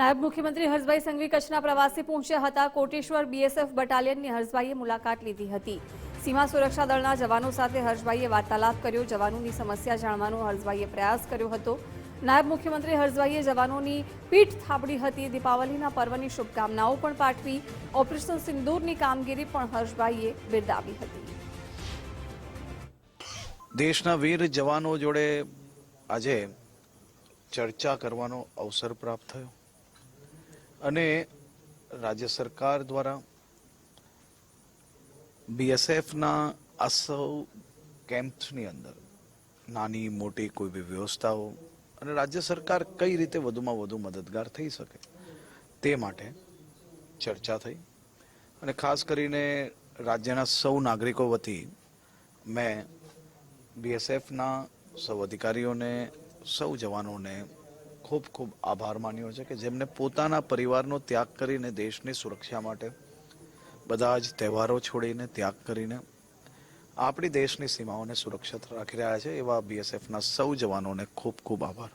નાયબ મુખ્યમંત્રી હર્ષભાઈ સંઘવી કચ્છના પ્રવાસે પહોંચ્યા હતા. કોટેશ્વર બીએસએફ બટાલિયનની હર્ષભાઈએ મુલાકાત લીધી હતી. સીમા સુરક્ષા દળના જવાનો સાથે હર્ષભાઈએ વાર્તાલાપ કર્યો. જવાનોની સમસ્યા જાણવાનો હર્ષભાઈએ પ્રયાસ કર્યો હતો. નાયબ મુખ્યમંત્રી હર્ષભાઈએ જવાનોની પીઠ થાબડી હતી. દીપાવલીના પર્વની શુભકામનાઓ પણ પાઠવી. ઓપરેશન સિંદૂરની કામગીરી પણ હર્ષભાઈએ બિરદાવી હતી. દેશના વીર જવાનો જોડે આજે ચર્ચા કરવાનો અવસર પ્રાપ્ત થયો. અને રાજ્ય સરકાર દ્વારા બીએસએફના આ સૌ કેમ્પ્સની અંદર નાની મોટી કોઈ બી વ્યવસ્થાઓ અને રાજ્ય સરકાર કઈ રીતે વધુમાં વધુ મદદગાર થઈ શકે તે માટે ચર્ચા થઈ. અને ખાસ કરીને રાજ્યના સૌ નાગરિકો વતી મેં બીએસએફના સૌ અધિકારીઓને, સૌ જવાનોને ખૂબ ખૂબ આભાર માન્યો છે કે જેમને પોતાના પરિવારનો ત્યાગ કરીને દેશની સુરક્ષા માટે બધા જ તહેવારો છોડીને ત્યાગ કરીને આપણી દેશની સીમાઓને સુરક્ષિત રાખી રહ્યા છે એવા બીએસએફના સૌ જવાનોને ખૂબ ખૂબ આભાર.